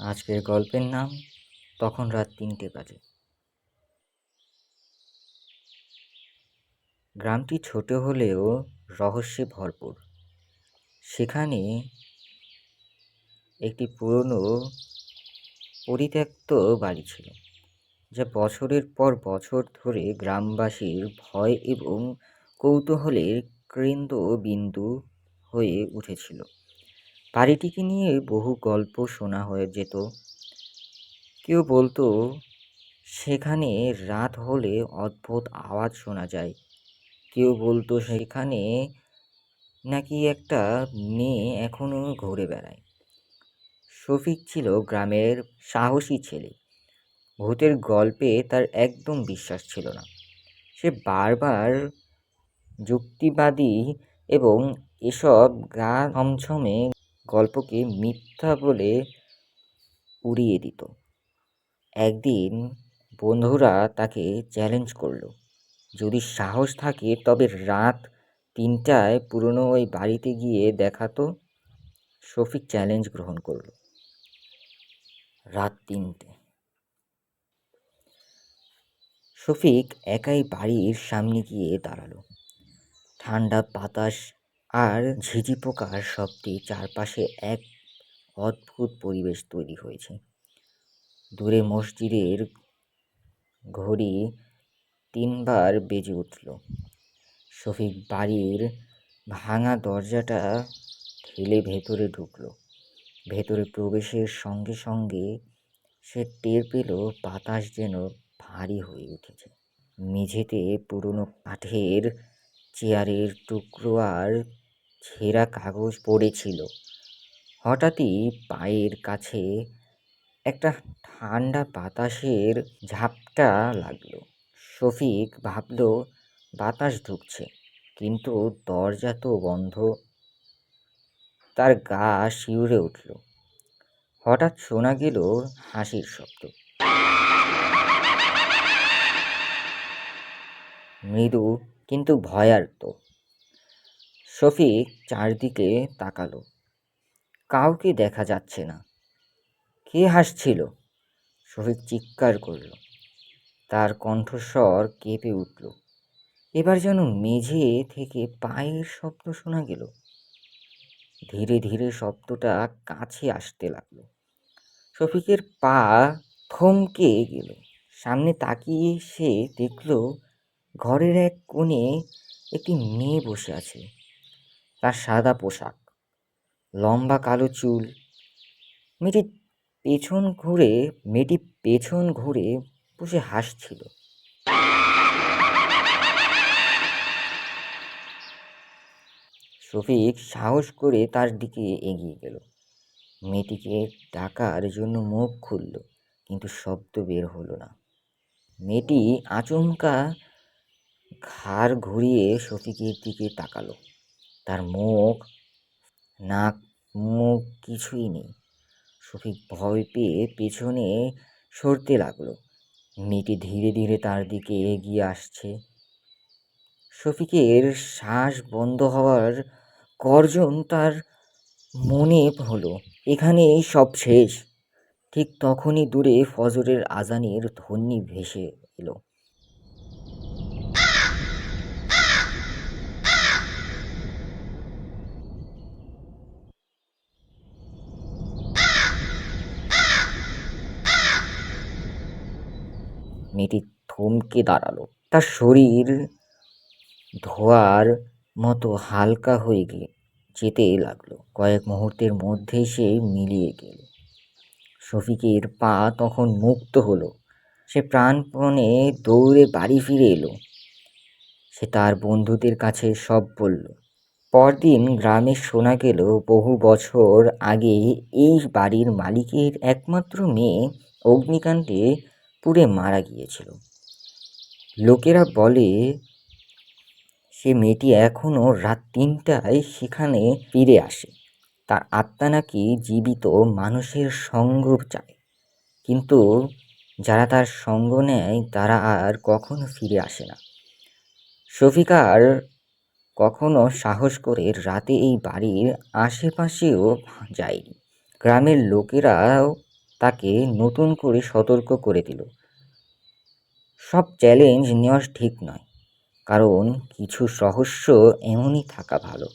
আজকের গল্পের নাম তখন রাত তিনটে বাজে। গ্রামটি ছোট হলেও রহস্যে ভরপুর। সেখানে একটি পুরনো পরিত্যক্ত বাড়ি ছিল, যা বছরের পর বছর ধরে গ্রামবাসীর ভয় এবং কৌতূহলের কেন্দ্রবিন্দু হয়ে উঠেছিল। বাড়িটিকে নিয়ে বহু গল্প শোনা হয়ে যেত। কেউ বলতো, সেখানে রাত হলে অদ্ভুত আওয়াজ শোনা যায়। কেউ বলতো, সেখানে নাকি একটা মেয়ে এখনও ঘুরে বেড়ায়। শফিক ছিল গ্রামের সাহসী ছেলে। ভূতের গল্পে তার একদম বিশ্বাস ছিল না। সে বারবার যুক্তিবাদী এবং এসব গা ছমছমে গল্পকে মিথ্যা বলে উড়িয়ে দিত। একদিন বন্ধুরা তাকে চ্যালেঞ্জ করল। যদি সাহস থাকে তবে রাত তিনটায় পুরনো ওই বাড়িতে গিয়ে দেখাতো শফিক চ্যালেঞ্জ গ্রহণ করল। রাত তিনটে। শফিক একাই বাড়ির সামনে গিয়ে দাঁড়াল। ঠান্ডা বাতাস আর ঝিঝি পোকার শব্দে চারপাশে এক অদ্ভুত পরিবেশ তৈরি হয়েছে। দূরে মসজিদের ঘড়ি তিনবার বেজে উঠল। শফিক বাড়ির ভাঙা দরজাটা ঠেলে ভেতরে ঢুকল। ভেতরে প্রবেশের সঙ্গে সঙ্গে সে টের পেল বাতাস যেন ভারী হয়ে উঠেছে। মেঝেতে পুরনো কাঠের চেয়ারের টুকরো আর ছেঁড়া কাগজ পড়েছিল। হঠাৎই পায়ের কাছে একটা ঠান্ডা বাতাসের ঝাপটা লাগল। শফিক ভাবল, বাতাস ঢুকছে, কিন্তু দরজা তো বন্ধ। তার গা শিউরে উঠল। হঠাৎ শোনা গেল হাসির শব্দ। মৃদু, কিন্তু ভয়ার্ত। শফিক চারদিকে তাকালো। কাউকে দেখা যাচ্ছে না। কে হাসছিল? শফিক চিৎকার করল। তার কণ্ঠস্বর কেঁপে উঠল। এবার যেন মেঝে থেকে পায়ের শব্দ শোনা গেল। ধীরে ধীরে শব্দটা কাছে আসতে লাগল। শফিকের পা থমকে গেল। সামনে তাকিয়ে সে দেখল, ঘরের এক কোণে একটি মেয়ে বসে আছে। তার সাদা পোশাক, লম্বা কালো চুল। মেয়েটি পেছন ঘুরে, মেয়েটি পেছন ঘুরে বসে হাসছিল। শফিক সাহস করে তার দিকে এগিয়ে গেল। মেয়েটিকে ডাকার জন্য মুখ খুলল, কিন্তু শব্দ বের হলো না। মেয়েটি আচমকা ঘাড় ঘুরিয়ে শফিকের দিকে তাকালো। তার মুখ, নাক, মুখ কিছুই নেই। শফিক ভয় পেয়ে পেছনে সরতে লাগল। মেয়েটি ধীরে ধীরে তার দিকে এগিয়ে আসছে। শফিকের শ্বাস বন্ধ হওয়ার গর্জন তার মনে হলো, এখানেই সব শেষ। ঠিক তখনই দূরে ফজরের আজানের ধ্বনি ভেসে এলো। মেয়েটি থমকে দাঁড়াল। তার শরীর ধোয়ার মতো হালকা হয়ে গিয়ে যেতে লাগল। কয়েক মুহূর্তের মধ্যেই সে মিলিয়ে গেল। শফিকের পা তখন মুক্ত হলো। সে প্রাণপণে দৌড়ে বাড়ি ফিরে এলো। সে তার বন্ধুদের কাছে সব বলল। পরদিন গ্রামে শোনা গেল, বহু বছর আগে এই বাড়ির মালিকের একমাত্র মেয়ে অগ্নিকাণ্ডে পুড়ে মারা গিয়েছিল। লোকেরা বলে, সে মেয়েটি এখনও রাত তিনটায় সেখানে ফিরে আসে। তার আত্মা নাকি জীবিত মানুষের সঙ্গ চায়। কিন্তু যারা তার সঙ্গ নেয়, তারা আর কখনো ফিরে আসে না। শফিকার কখনো সাহস করে রাতে এই বাড়ির আশেপাশেও যায়নি। গ্রামের লোকেরাও তাকে নতুন করে সতর্ক করে দিল। সব চ্যালেঞ্জ নেওয়া ঠিক নয়, কারণ কিছু রহস্য এমনই থাকা ভালো।